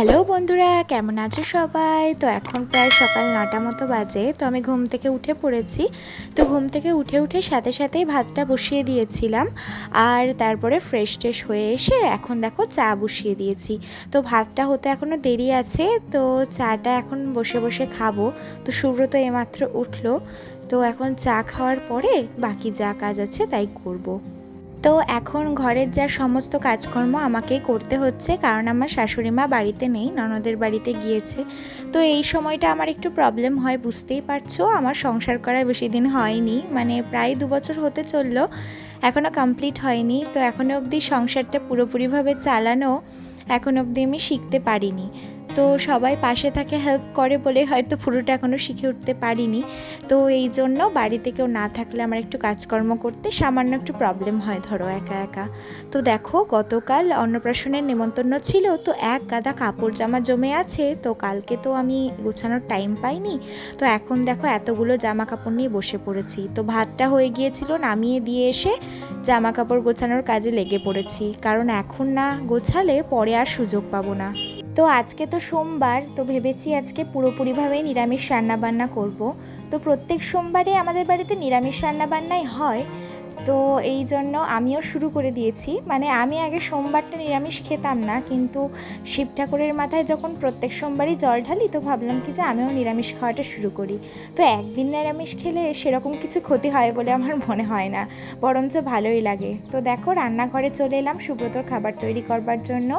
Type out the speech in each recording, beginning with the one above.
Hello বন্ধুরা, কেমন আছো সবাই? তো এখন প্রায় সকাল নটা মতো বাজে, তো আমি ঘুম থেকে উঠে পড়েছি। তো ঘুম থেকে উঠে উঠে সাথে সাথেই ভাতটা বসিয়ে দিয়েছিলাম আর তারপরে ফ্রেশ ট্রেশ হয়ে এসে এখন দেখো চা বসিয়ে দিয়েছি। তো ভাতটা হতে এখনও দেরি আছে, তো চাটা এখন বসে বসে খাব। তো সুব্রত এমাত্র উঠল, তো এখন চা খাওয়ার পরে বাকি যা কাজ আছে তাই করব। তো এখন ঘরের যা সমস্ত কাজকর্ম আমাকেই করতে হচ্ছে, কারণ আমার শাশুড়ি মা বাড়িতে নেই, ননদের বাড়িতে গিয়েছে। তো এই সময়টা আমার একটু প্রবলেম হয়, বুঝতেই পারছ? আমার সংসার করা বেশি দিন হয়নি মানে প্রায় দু বছর হতে চলল এখনও কমপ্লিট হয়নি। তো এখনও অবধি সংসারটা পুরোপুরিভাবে চালানো, এখন অবধি আমি শিখতে পারিনি। তো সবাই পাশে থাকে হেল্প করে বলে হয়তো পুরোটা এখনও শিখে উঠতে পারিনি। তো এই জন্য বাড়িতে কেউ না থাকলে আমার একটু কাজকর্ম করতে সামান্য একটু প্রবলেম হয় ধরো একা একা। তো দেখো গতকাল অন্নপ্রাশনের নেমন্তন্ন ছিল, তো এক গাদা কাপড় জামা জমে আছে, তো কালকে তো আমি গোছানোর টাইম পাইনি। তো এখন দেখো এতগুলো জামা কাপড় নিয়ে বসে পড়েছি। তো ভাতটা হয়ে গিয়েছিল, নামিয়ে দিয়ে এসে জামা কাপড় গোছানোর কাজে লেগে পড়েছি। কারণ এখন না গোছালে পরে আর সুযোগ পাবো না। তো আজকে তো সোমবার, তো ভেবেছি আজকে পুরোপুরিভাবে নিরামিষ রান্নাবান্না করব। তো প্রত্যেক সোমবারে আমাদের বাড়িতে নিরামিষ রান্নাবান্নাই হয়। তো এই জন্য আমিও শুরু করে দিয়েছি। মানে আমি আগে সোমবারটা নিরামিষ খেতাম না, কিন্তু শিব ঠাকুরের মাথায় যখন প্রত্যেক সোমবারই জল ঢালি, তো ভাবলাম কি যে আমিও নিরামিষ খাওয়াটা শুরু করি। তো একদিন নিরামিষ খেলে সেরকম কিছু ক্ষতি হয় বলে আমার মনে হয় না, বরঞ্চ ভালোই লাগে। তো দেখো, রান্নাঘরে চলে এলাম, সুব্রতর খাবার তৈরি করবার জন্য।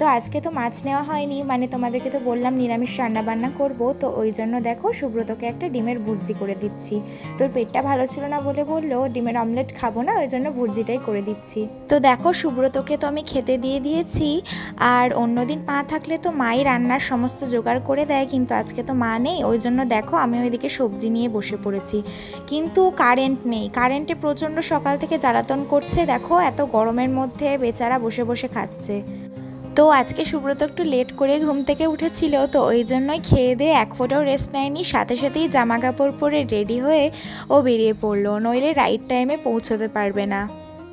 তো আজকে তো মাছ নেওয়া হয়নি মানে তোমাদেরকে তো বললাম নিরামিষ রান্না বান্না করব, তো ওই জন্য দেখো সুব্রতকে একটা ডিমের ভুর্জি করে দিচ্ছি। তোর পেটটা ভালো ছিল না বলে বলল, ডিমের অমলেট খাব না, ওই জন্য ভুর্জিটাই করে দিচ্ছি। তো দেখো সুব্রতকে তো আমি খেতে দিয়ে দিয়েছি, আর অন্যদিন মা থাকলে তো মাই রান্নার সমস্ত জোগাড় করে দেয়, কিন্তু আজকে তো মা নেই, ওই জন্য দেখো আমি ওইদিকে সবজি নিয়ে বসে পড়েছি। কিন্তু কারেন্ট নেই কারেন্টে প্রচণ্ড সকাল থেকে জ্বালাতন করছে, দেখো এত গরমের মধ্যে বেচারা বসে বসে খাচ্ছে। তো আজকে সুব্রত একটু লেট করে ঘুম থেকে উঠেছিল, তো ওই জন্যই খেয়ে দিয়ে এক ফোটাও রেস্ট নেয়নি। সাথে সাথেই জামা কাপড় পরে রেডি হয়ে ও বেরিয়ে পড়ল। নইলে রাইট টাইমে পৌঁছতে পারবে না।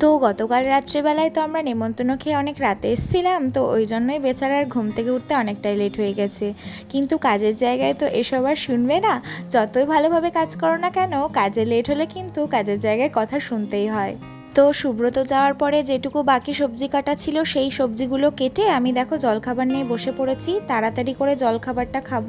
তো গতকাল রাত্রেবেলায় তো আমরা নেমন্তন্ন খেয়ে অনেক রাতে এসেছিলাম, তো ওই জন্যই বেচারার ঘুম থেকে উঠতে অনেকটাই লেট হয়ে গেছে। কিন্তু কাজের জায়গায় তো এসব আর শুনবে না। যতই ভালোভাবে কাজ করো না কেন, কাজে লেট হলে কিন্তু কাজের জায়গায় কথা শুনতেই হয়। তো সুব্রত যাওয়ার পরে যেটুকু বাকি সবজি কাটা ছিল সেই সবজিগুলো কেটে আমি দেখো জলখাবার নিয়ে বসে পড়েছি। তাড়াতাড়ি করে জলখাবারটা খাব।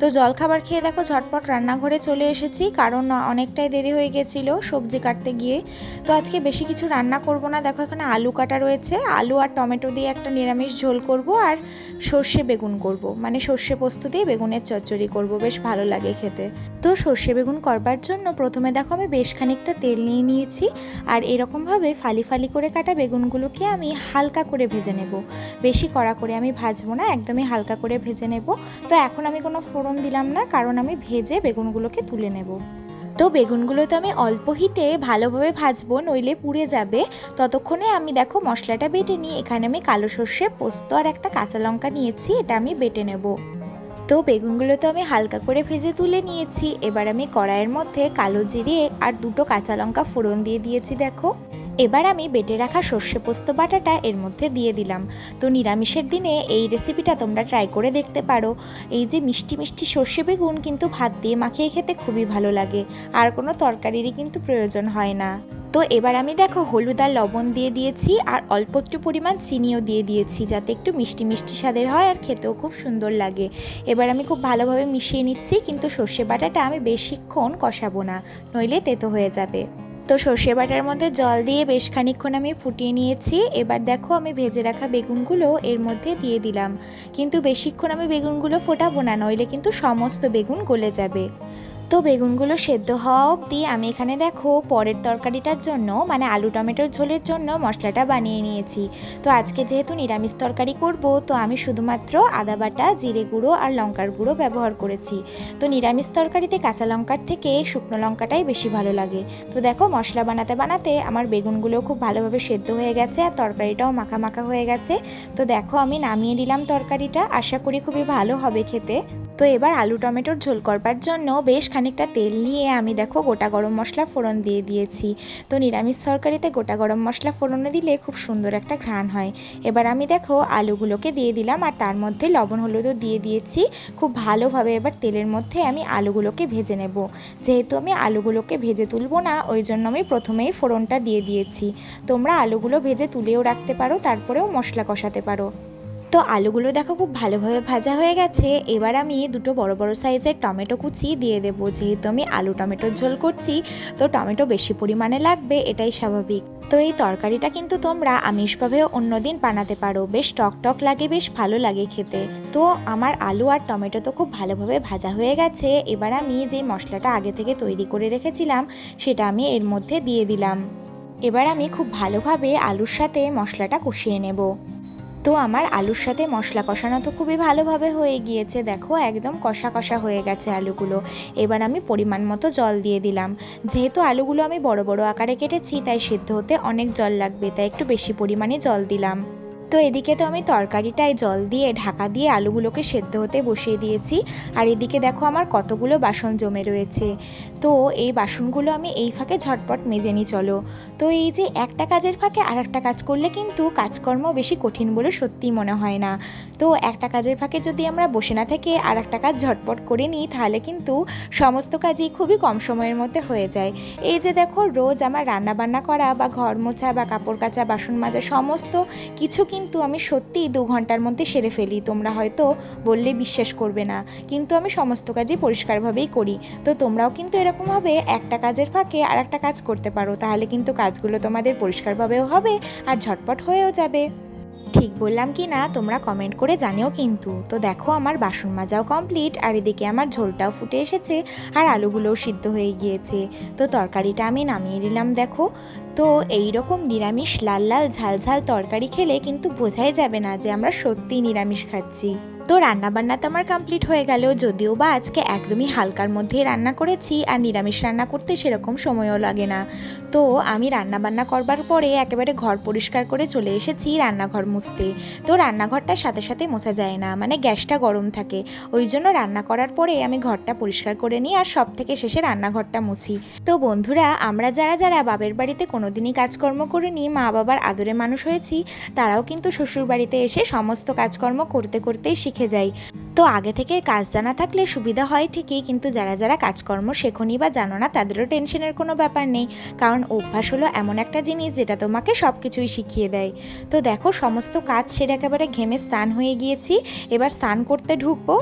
তো জলখাবার খেয়ে দেখো ঝটপট রান্নাঘরে চলে এসেছি, কারণ অনেকটাই দেরি হয়ে গেছিল সবজি কাটতে গিয়ে। তো আজকে বেশি কিছু রান্না করব না। দেখো এখানে আলু কাটা রয়েছে। আলু আর টমেটো দিয়ে একটা নিরামিষ ঝোল করব আর সর্ষে বেগুন করব। মানে সর্ষে পোস্ত দিয়ে বেগুনের চচ্চড়ি করব। বেশ ভালো লাগে খেতে। তো সর্ষে বেগুন করবার জন্য প্রথমে দেখো আমি বেশ খানিকটা তেল নিয়ে নিয়েছি। আর এরকমভাবে ফালি ফালি করে কাটা বেগুনগুলোকে আমি হালকা করে ভেজে নেব। বেশি কড়া করে আমি ভাজবো না, একদমই হালকা করে ভেজে নেব। তো এখন আমি কোনো ফোড়ন দিলাম না, কারণ আমি ভেজে বেগুনগুলোকে তুলে নেব। তো বেগুনগুলো তো আমি অল্প হিটে ভালোভাবে ভাজবো, নইলে পুড়ে যাবে। ততক্ষণে আমি দেখো মশলাটা বেটে নিই এখানে আমি কালো সর্ষে পোস্ত আর একটা কাঁচা লঙ্কা নিয়েছি, এটা আমি বেটে নেব। তো বেগুনগুলো তো আমি হালকা করে ভেজে তুলে নিয়েছি। এবার আমি কড়াইয়ের মধ্যে কালো জিরে আর দুটো কাঁচা লঙ্কা ফোড়ন দিয়ে দিয়েছি, দেখো। এবার আমি বেটে রাখা সর্ষে পোস্ত বাটাটা এর মধ্যে দিয়ে দিলাম। তো নিরামিষের দিনে এই রেসিপিটা তোমরা ট্রাই করে দেখতে পারো। এই যে মিষ্টি মিষ্টি সর্ষে বেগুন কিন্তু ভাত দিয়ে মাখিয়ে খেতে খুবই ভালো লাগে। আর কোনো তরকারিরই কিন্তু প্রয়োজন হয় না। তো এবার আমি দেখো হলুদ আর লবণ দিয়ে দিয়েছি আর অল্প একটু পরিমাণ চিনিও দিয়ে দিয়েছি যাতে একটু মিষ্টি মিষ্টি স্বাদের হয় আর খেতেও খুব সুন্দর লাগে। এবার আমি খুব ভালোভাবে মিশিয়ে নিচ্ছি কিন্তু সর্ষে বাটাটা আমি বেশিক্ষণ কষাবো না, নইলে তেতো হয়ে যাবে। তো সর্ষে বাটার মধ্যে জল দিয়ে বেশ খানিক্ষণ আমি ফুটিয়ে নিয়েছি। এবার দেখো আমি ভেজে রাখা বেগুনগুলো এর মধ্যে দিয়ে দিলাম। কিন্তু বেশিক্ষণ আমি বেগুনগুলো ফোটাবো না, নইলে কিন্তু সমস্ত বেগুন গলে যাবে। তো বেগুনগুলো সেদ্ধ হওয়া অবধি আমি এখানে দেখো পরের তরকারিটার জন্য মানে আলু টমেটোর ঝোলের জন্য মশলাটা বানিয়ে নিয়েছি। তো আজকে যেহেতু নিরামিষ তরকারি করব, তো আমি শুধুমাত্র আদা বাটা, জিরে গুঁড়ো আর লঙ্কার গুঁড়ো ব্যবহার করেছি। তো নিরামিষ তরকারিতে কাঁচা লঙ্কার থেকে শুকনো লঙ্কাটাই বেশি ভালো লাগে। তো দেখো মশলা বানাতে বানাতে আমার বেগুনগুলো খুব ভালোভাবে সেদ্ধ হয়ে গেছে আর তরকারিটাও মাখা মাখা হয়ে গেছে। তো দেখো আমি নামিয়ে নিলাম তরকারিটা, আশা করি খুবই ভালো হবে খেতে। তো এবার আলু, টমেটোর ঝোল করবার জন্য বেশ খানিকটা তেল নিয়ে আমি দেখো গোটা গরম মশলা ফোড়ন দিয়ে দিয়েছি। তো নিরামিষ তরকারিতে গোটা গরম মশলা ফোড়নে দিলে খুব সুন্দর একটা ঘ্রাণ হয়। এবার আমি দেখো আলুগুলোকে দিয়ে দিলাম আর তার মধ্যে লবণ, হলুদও দিয়ে দিয়েছি। খুব ভালোভাবে এবার তেলের মধ্যে আমি আলুগুলোকে ভেজে নেব। যেহেতু আমি আলুগুলোকে ভেজে তুলবো না, ওই জন্য আমি প্রথমেই ফোড়নটা দিয়ে দিয়েছি। তোমরা আলুগুলো ভেজে তুলেও রাখতে পারো, তারপরেও মশলা কষাতে পারো। তো আলুগুলো দেখো খুব ভালোভাবে ভাজা হয়ে গেছে। এবার আমি দুটো বড় বড় সাইজের টমেটো কুচি দিয়ে দেবো। যেহেতু আমি আলু টমেটোর ঝোল করছি, তো টমেটো বেশি পরিমাণে লাগবে, এটাই স্বাভাবিক। তো এই তরকারিটা কিন্তু তোমরা আমিষভাবেও অন্যদিন বানাতে পারো। বেশ টক টক লাগে, বেশ ভালো লাগে খেতে। তো আমার আলু আর টমেটো তো খুব ভালোভাবে ভাজা হয়ে গেছে। এবার আমি যে মশলাটা আগে থেকে তৈরি করে রেখেছিলাম, সেটা আমি এর মধ্যে দিয়ে দিলাম। এবার আমি খুব ভালোভাবে আলুর সাথে মশলাটা কষিয়ে নেব। তো আমার আলুর সাথে মশলা কষানো তো খুবই ভালোভাবে হয়ে গিয়েছে। দেখো, একদম কষা কষা হয়ে গেছে আলুগুলো। এবার আমি পরিমাণ মতো জল দিয়ে দিলাম। যেহেতু আলুগুলো আমি বড় বড় আকারে কেটেছি, তাই সিদ্ধ হতে অনেক জল লাগবে, তাই একটু বেশি পরিমাণে জল দিলাম। তো এদিকে তো আমি তরকারিটায় জল দিয়ে, ঢাকা দিয়ে আলুগুলোকে সেদ্ধ হতে বসিয়ে দিয়েছি। আর এদিকে দেখো আমার কতগুলো বাসন জমে রয়েছে। তো এই বাসনগুলো আমি এই ফাঁকে ঝটপট মেজে নিই, চলো। তো এই যে একটা কাজের ফাঁকে আর একটা কাজ করলে কিন্তু কাজকর্ম বেশি কঠিন বলে সত্যি মনে হয় না। তো একটা কাজের ফাঁকে যদি আমরা বসে না থেকে আর একটা কাজ ঝটপট করে নিই, তাহলে কিন্তু সমস্ত কাজই খুবই কম সময়ের মধ্যে হয়ে যায়। এই যে দেখো রোজ আমার রান্না বান্না করা বা ঘর মোছা বা কাপড় কাচা, বাসন মাজা, সমস্ত কিছু কিন্তু আমি সত্যিই দু ঘণ্টার মধ্যে সেরে ফেলি। তোমরা হয়তো বললে বিশ্বাস করবে না। কিন্তু আমি সমস্ত কাজই পরিষ্কারভাবেই করি। তো তোমরাও কিন্তু এরকমভাবে একটা কাজের ফাঁকে আর একটা কাজ করতে পারো। তাহলে কিন্তু কাজগুলো তোমাদের পরিষ্কারভাবেও হবে আর ঝটপট হয়েও যাবে। ঠিক বললাম কি না, তোমরা কমেন্ট করে জানিও কিন্তু। তো দেখো আমার বাসন মাজাও কমপ্লিট আর এদিকে আমার ঝোলটাও ফুটে এসেছে, আর আলুগুলোও সিদ্ধ হয়ে গিয়েছে। তো তরকারিটা আমি নামিয়ে নিলাম দেখো। তো এই রকম নিরামিষ লাল লাল ঝাল ঝাল তরকারি খেলে কিন্তু বোঝাই যাবে না যে আমরা সত্যিই নিরামিষ খাচ্ছি। তো রান্নাবান্না তো আমার কমপ্লিট হয়ে গেল, যদিও বা আজকে একদমই হালকার মধ্যেই রান্না করেছি আর নিরামিষ রান্না করতে সেরকম সময়ও লাগে না। তো আমি রান্নাবান্না করবার পরে একেবারে ঘর পরিষ্কার করে চলে এসেছি রান্নাঘর মুছতে। তো রান্নাঘরটার সাথে সাথে মোছা যায় না মানে গ্যাসটা গরম থাকে। ওই জন্য রান্না করার পরে আমি ঘরটা পরিষ্কার করে নিই আর সব থেকে শেষে রান্নাঘরটা মুছি। তো বন্ধুরা, আমরা যারা যারা বাবের বাড়িতে কোনোদিনই কাজকর্ম করে নিই মা বাবার আদরে মানুষ হয়েছি, তারাও কিন্তু শ্বশুর বাড়িতে এসে সমস্ত কাজকর্ম করতে করতেই শিখে যাই। তো আগে থেকে কাজ জানা থাকলে সুবিধা হয় ঠিকই, কিন্তু যারা যারা কাজকর্ম শেখনি বা জানো না, তাদেরও টেনশনের কোনো ব্যাপার নেই। কারণ অভ্যাস হলো এমন একটা জিনিস যেটা তোমাকে সব কিছুই শিখিয়ে দেয়। তো দেখো, সমস্ত কাজ সেরে একেবারে ঘেমে স্নান হয়ে গিয়েছি। এবার স্নান করতে ঢুকবো।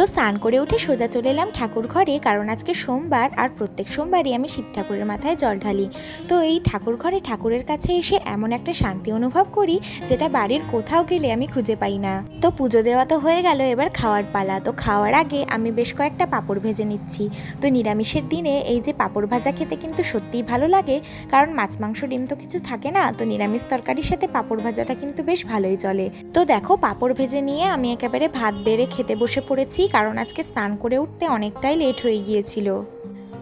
তো স্নান করে উঠে সোজা চলে এলাম ঠাকুর ঘরে, কারণ আজকে সোমবার আর প্রত্যেক সোমবারই আমি শিব ঠাকুরের মাথায় জল ঢালি। তো এই ঠাকুর ঘরে ঠাকুরের কাছে এসে এমন একটা শান্তি অনুভব করি, যেটা বাড়ির কোথাও গেলে আমি খুঁজে পাই না। তো পুজো দেওয়া তো হয়ে গেল এবার খাওয়ার পালা। তো খাওয়ার আগে আমি বেশ কয়েকটা পাঁপড় ভেজে নিচ্ছি। তো নিরামিষের দিনে এই যে পাঁপড় ভাজা খেতে কিন্তু সত্যিই ভালো লাগে, কারণ মাছ, মাংস, ডিম তো কিছু থাকে না, তো নিরামিষ তরকারির সাথে পাঁপড় ভাজাটা কিন্তু বেশ ভালোই চলে। তো দেখো, পাঁপড় ভেজে নিয়ে আমি একেবারে ভাত বেড়ে খেতে বসে পড়েছি কারণ আজকে স্নান করে উঠতে অনেকটাই লেট হয়ে গিয়েছিল।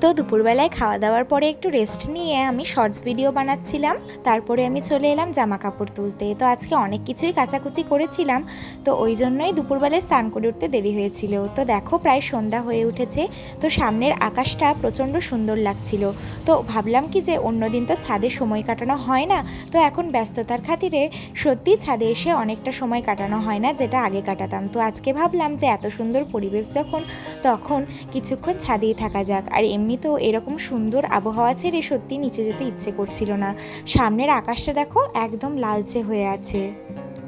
তো দুপুরবেলায় খাওয়া দাওয়ার পরে একটু রেস্ট নিয়ে আমি শর্টস ভিডিও বানাচ্ছিলাম। তারপরে আমি চলে এলাম জামা কাপড় তুলতে। তো আজকে অনেক কিছুই কাচাকুচি করেছিলাম। তো ওই জন্যই দুপুরবেলায় স্নান করে উঠতে দেরি হয়েছিল। তো দেখো প্রায় সন্ধ্যা হয়ে উঠেছে। তো সামনের আকাশটা প্রচণ্ড সুন্দর লাগছিল। তো ভাবলাম কি যে অন্যদিন তো ছাদে সময় কাটানো হয় না। তো এখন ব্যস্ততার খাতিরে সত্যি ছাদে এসে অনেকটা সময় কাটানো হয় না, যেটা আগে কাটাতাম। তো আজকে ভাবলাম যে এত সুন্দর পরিবেশ যখন, তখন কিছুক্ষণ ছাদেই থাকা যাক। আর এমনিতেও এরকম সুন্দর আবহাওয়া ছেড়ে সত্যি নিচে যেতে ইচ্ছে করছিল না। সামনের আকাশটা দেখো একদম লালচে হয়ে আছে।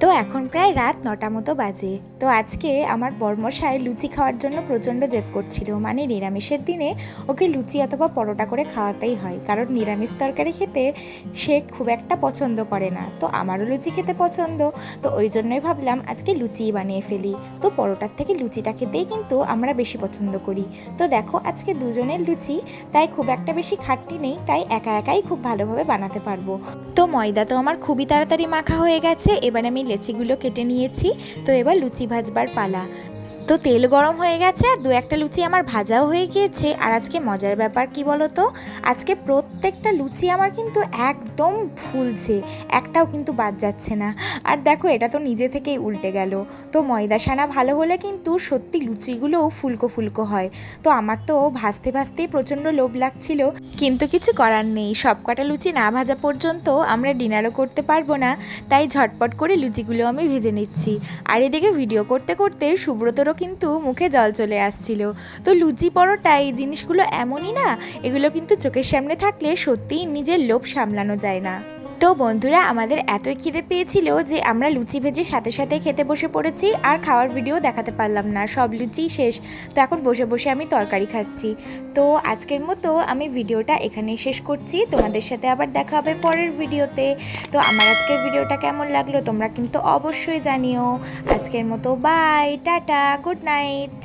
তো এখন প্রায় রাত নটা মতো বাজে। তো আজকে আমার বর্মশাই লুচি খাওয়ার জন্য প্রচণ্ড জেদ করছিল। মানে নিরামিষের দিনে ওকে লুচি অথবা পরোটা করে খাওয়াতেই হয়। কারণ নিরামিষ তরকারি খেতে সে খুব একটা পছন্দ করে না। তো আমারও লুচি খেতে পছন্দ। তো ওই জন্যই ভাবলাম আজকে লুচিই বানিয়ে ফেলি। তো পরোটার থেকে লুচিটা খেতেই কিন্তু আমরা বেশি পছন্দ করি। তো দেখো আজকে দুজনের লুচি, তাই খুব একটা বেশি খাটনি নেই। তাই একা একাই খুব ভালোভাবে বানাতে পারব। তো ময়দা তো আমার খুবই তাড়াতাড়ি মাখা হয়ে গেছে। এবার আমি লেচিগুলো কেটে নিয়েছি। তো এবার লুচি ভাজবার পালা। তো তেল গরম হয়ে গেছে আর দু একটা লুচি আমার ভাজাও হয়ে গিয়েছে। আর আজকে মজার ব্যাপার কি বলো তো আজকে প্রত্যেকটা লুচি আমার কিন্তু একদম ফুলছে, একটাও কিন্তু বাদ যাচ্ছে না। আর দেখো, এটা তো নিজে থেকেই উল্টে গেল। তো ময়দা সানা ভালো হলে কিন্তু সত্যি লুচিগুলোও ফুলকো ফুলকো হয়। তো আমার তো ভাজতে ভাজতেই প্রচণ্ড লোভ লাগছিল। কিন্তু কিছু করার নেই সব কটা লুচি না ভাজা পর্যন্ত আমরা ডিনারও করতে পারব না। তাই ঝটপট করে লুচিগুলো আমি ভেজে নিচ্ছি। আর এদিকে ভিডিও করতে করতে সুব্রতরও কিন্তু মুখে জল চলে আসছিল। তো লুচি পরোটা এই জিনিসগুলো এমনই না? এগুলো কিন্তু চোখের সামনে থাকলে সত্যিই নিজের লোভ সামলানো যায় না। তো বন্ধুরা, আমাদের এতই খিদে পেয়েছিল যে আমরা লুচি ভেজে সাথে সাথে খেতে বসে পড়েছি আর খাওয়ার ভিডিও দেখাতে পারলাম না। সব লুচি শেষ। তো এখন বসে বসে আমি তরকারি খাচ্ছি। তো আজকের মতো আমি ভিডিওটা এখানেই শেষ করছি। তোমাদের সাথে আবার দেখা হবে পরের ভিডিওতে। তো আমার আজকের ভিডিওটা কেমন লাগল তোমরা কিন্তু অবশ্যই জানিও। আজকের মতো বাই টাটা গুড নাইট